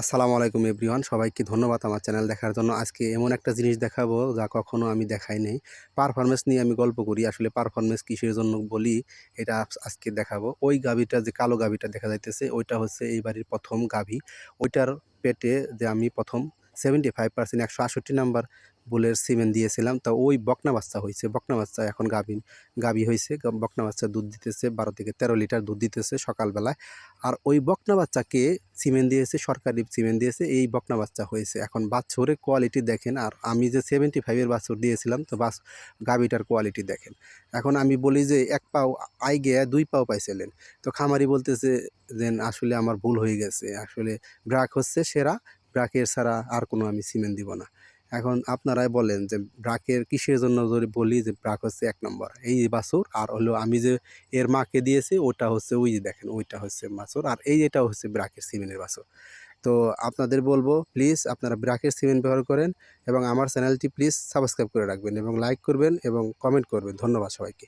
আসসালামু আলাইকুম এভরিওয়ান, সবাইকে ধন্যবাদ আমার চ্যানেল দেখার জন্য। আজকে এমন একটা জিনিস দেখাবো যা কখনো আমি দেখাই নেই। পারফরমেন্স নিয়ে আমি গল্প করি, আসলে পারফরমেন্স কিসের জন্য বলি এটা আজকে দেখাবো। ওই গাভীটা যে কালো গাভীটা দেখা যাইতেছে, ওইটা হচ্ছে এই বাড়ির প্রথম গাভী। ওইটার পেটে যে আমি প্রথম সেভেন্টি ফাইভ পার্সেন্ট, একশো আষট্টি নাম্বার বুলের সিমেন্ট দিয়েছিলাম। তো ওই বকনা বাচ্চা হয়েছে, বকনা বাচ্চা এখন গাভি গাভি হয়েছে। বকনা বাচ্চা দুধ দিতেছে, বারো থেকে তেরো লিটার দুধ দিতেছে সকালবেলায়। আর ওই বকনা বাচ্চাকে সিমেন্ট দিয়েছে, সরকারি সিমেন্ট দিয়েছে, এই বকনা বাচ্চা হয়েছে। এখন বাছুরের কোয়ালিটি দেখেন, আর আমি যে সেভেন্টি ফাইভের বাছুর দিয়েছিলাম, তো বাস গাভিটার কোয়ালিটি দেখেন। এখন আমি বলি যে এক পাও আই গিয়ে দুই পাও পাইছিলেন। তো খামারি বলতেছে যে, আসলে আমার ভুল হয়ে গেছে, আসলে ব্রাক হচ্ছে সেরা ব্রাকের ছাড়া আর কোনো আমি সিমেন্ট দিব না। এখন আপনারাই বলেন যে ব্রাকের কিসের জন্য যদি বলি যে ব্রাক হচ্ছে এক নম্বর। এই বাছুর, আর হলো আমি যে এর মাকে দিয়েছি, ওটা হচ্ছে ওই যে দেখেন, ওইটা হচ্ছে বাছুর, আর এই এটা হচ্ছে ব্রাকের সিমেন্টের বাছুর। তো আপনাদের বলব প্লিজ আপনারা ব্রাকের সিমেন্ট ব্যবহার করেন এবং আমার চ্যানেলটি প্লিজ সাবস্ক্রাইব করে রাখবেন এবং লাইক করবেন এবং কমেন্ট করবেন। ধন্যবাদ সবাইকে।